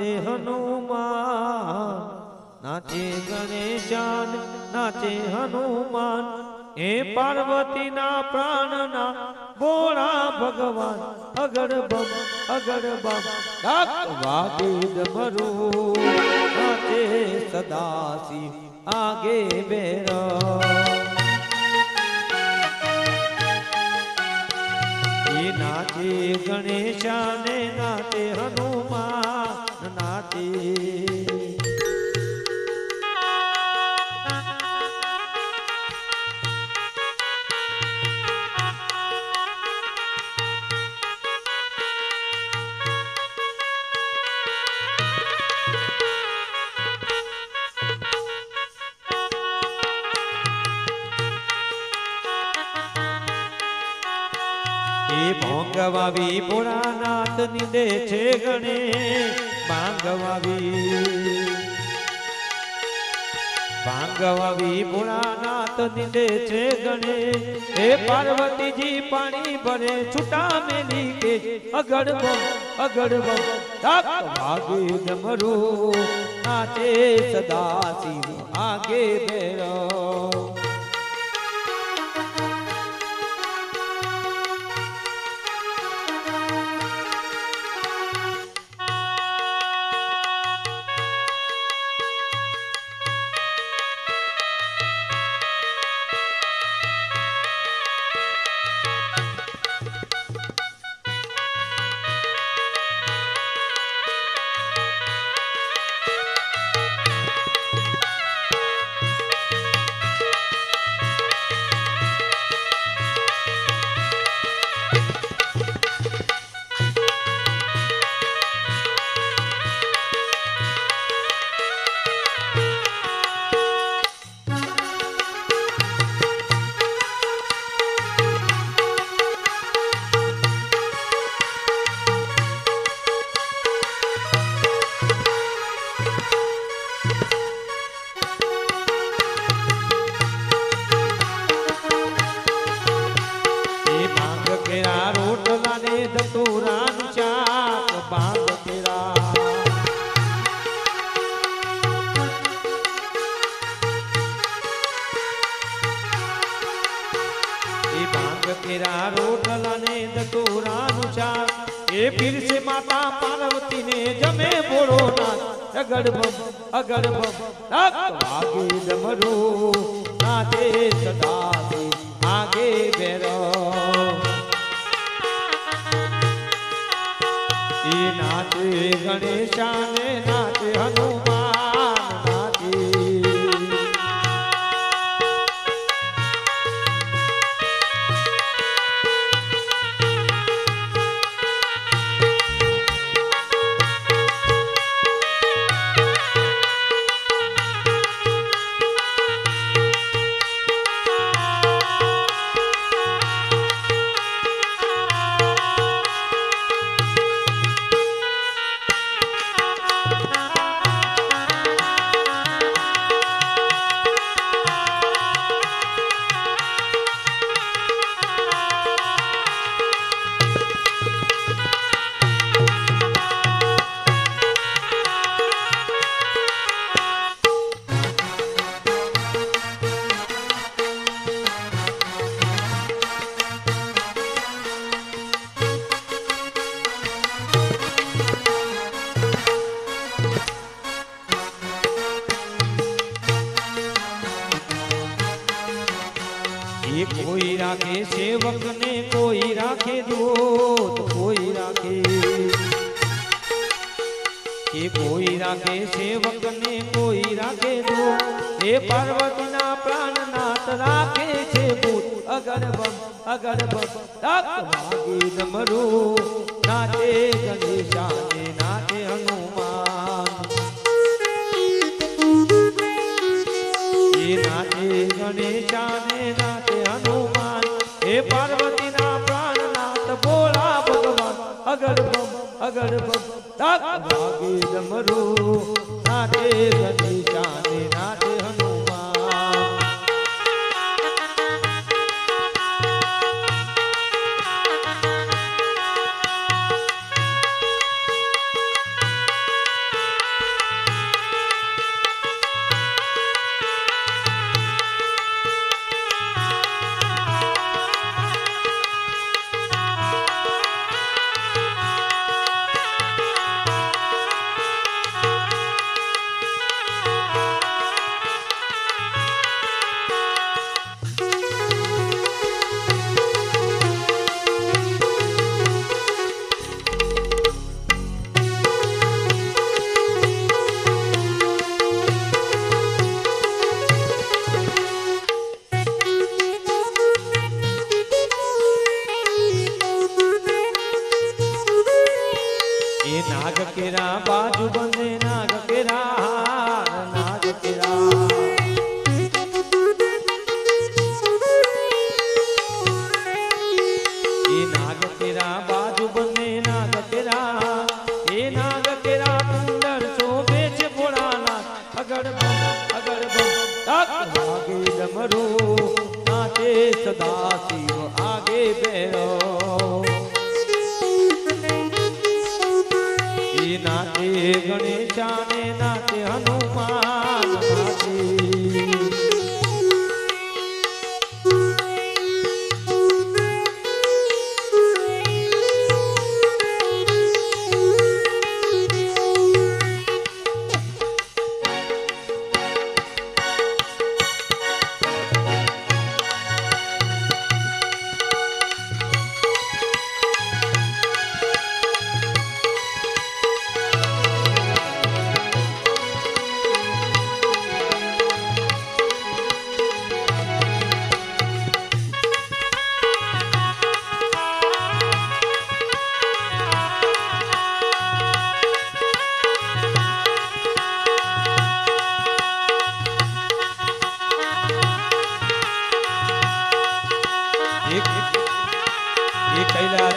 નાચે હનુમાન નાચે ગણેશાન, નાચે હનુમાન, એ પાર્વતીના પ્રાણના ભોળા ભગવાન અગર બમ અગર બમ ડાક વાગે ડમરું નાચે સદાશિવ, આગે બેરા. નાચે ગણેશાને, નાચે હનુમાન. એ ભોંગવાવી ભોળાનાથ નિદે છે ગણે. ભાંગવાવી. ભાંગવાવી ભોળાનાથ નીંદે છે ગણે. હે પાર્વતીજી, પાણી ભરે, છૂટા મેલી કે અગડ બમ અગડ બમ ડાક વાગે ડમરું નાચે સદા શિવ આગે બેરો કેરા રોટલા ને ધતુરાનું ચાર. એ પીરસે માતા પાર્વતી ને જમે બોળો નાથ. અગડ બમ અગડ બમ રાગ વાગે ડમરો નાચે સદા આગે બેરો એ નાચે ગણેશાને નાચે હનુમાન. કોઈ રાખે જોત કોઈ રાખે. કે કોઈ રાખે સેવક ને કોઈ રાખે જો, એ પાર્વતીના પ્રાણનાથ રાખે છે ભૂત. અગર બમ અગર બમ રાગ વાગે ડમરું, નાચે ગણેશાને, નાચે હનુમાન. એ નાચે ગણેશાને બમ અગર બમ તાક વાગે ડમરું નાચે ગણેશાને નાચે હનુમાન બાજુ બંને નાગ કેરા નાગ કેરા એ નાગ કેરા બાજુ બંધે નાગ કેરા એ નાગ કેરા સુંદર શોભે છે ભોળાનાથ. અગર સદા આગે બેરો નાચે ગણેશાને નાચે હનુમાન.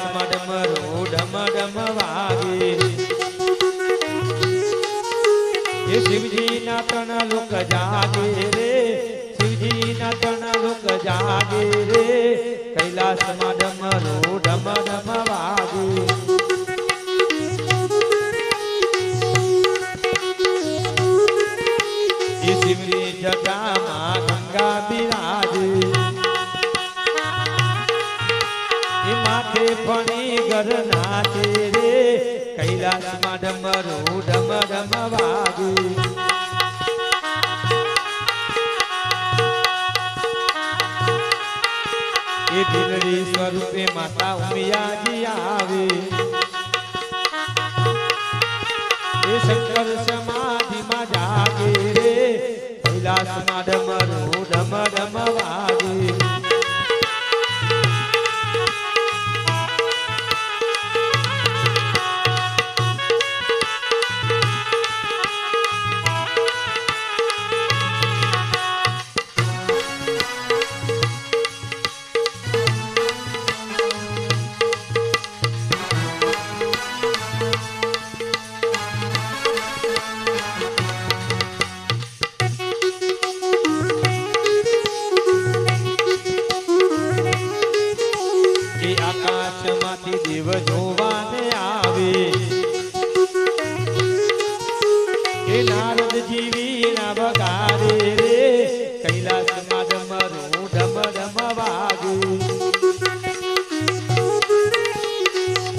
કૈલાસમાં ડમરો ડમ ડમ વાગે એ શિવજીના ત્રણ લોક જાગે રે. શિવજીના ત્રણ લોક જાગે રે. કૈલાસમાં ડમરો ડમ ડમ વાગે જટામાં ગંગા બિરાજે. માથે ફણી ઘર રે. કૈલાસમાં ડમરું ડમ ડમ વાગે. એ બિલડી સ્વરૂપે માતા ઉમિયાજી આવે. એ શંકર સમાધિમાં જાગે રે. કૈલાસમાં ડમરું ડમ ડમ જોવાને આવે. એ નારદ જીવી ના વગાડે રે. કૈલાસમાં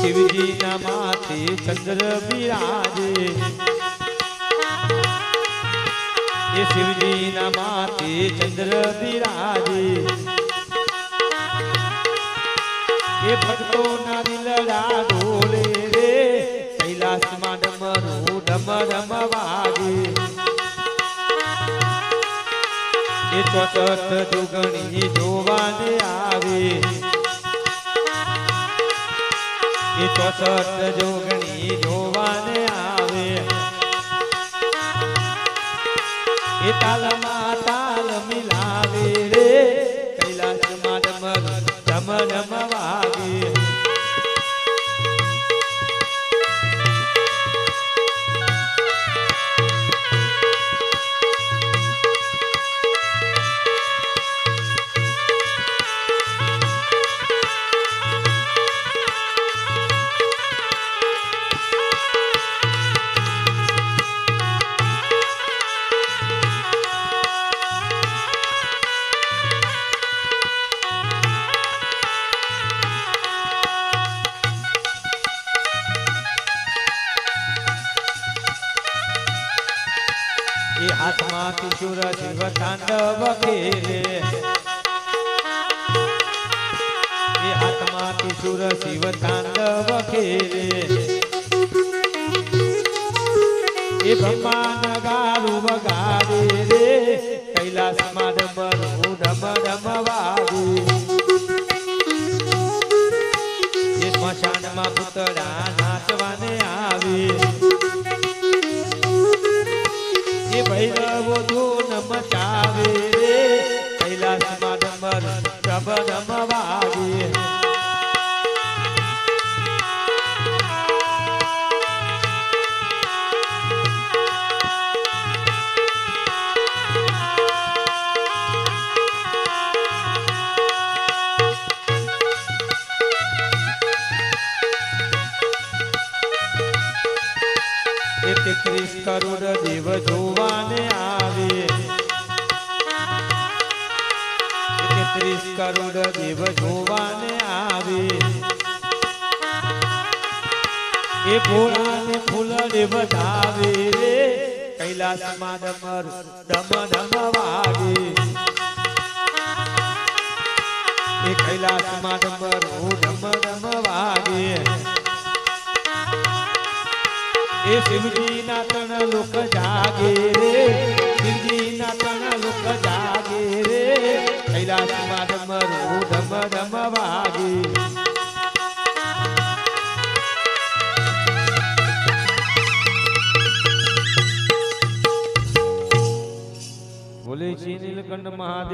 શિવજીના માથે ચંદ્ર બિરાજે. એ શિવજીના માથે ચંદ્ર બિરાજે. એ ભક્તો ના દિલડા ડોલે રે. કૈલાસમાં ડમરું ડમ ડમ વાગે. એ ચોચત જુગણી જોવાને આવે. એ ચોસઠ જોગણી જોવાને આવે. એ તાલમાં તાલ મિલાવે રે. ડમ ડમ વાગે હાથમાં કિશોર શિવ તાંડવ ખેલે હાથમાં કિશોર શિવ તાંડવ ખેલે એ બ્રહ્મા નગારું વગાડે રે. કૈલાસમાં ડમરું ડમ ડમ એ સ્મશાનમાં પુતળા નાચવાને આવે. ભૈરવો ધૂન મચાવે રે. કૈલાસમાં ડમર પ્રભ રમવાગે એ તેત્રીસ કરોડ દેવ જોવાને આવે. એ ભોળાને ફૂલડે વધાવે રે. કૈલાસમાં ડમર ડમ ડમ વાગે. એ કૈલાસમાં ડમર ડમ ડમ વાગે. એ શિવજીના ત્રણ લોક જાગે રે. શિવજીના ત્રણ લોક જાગે રે. કૈલાસમાં ધમરું ધમ ધમ વાગી બોલે શ્રી નીલકંઠ મહાદેવ.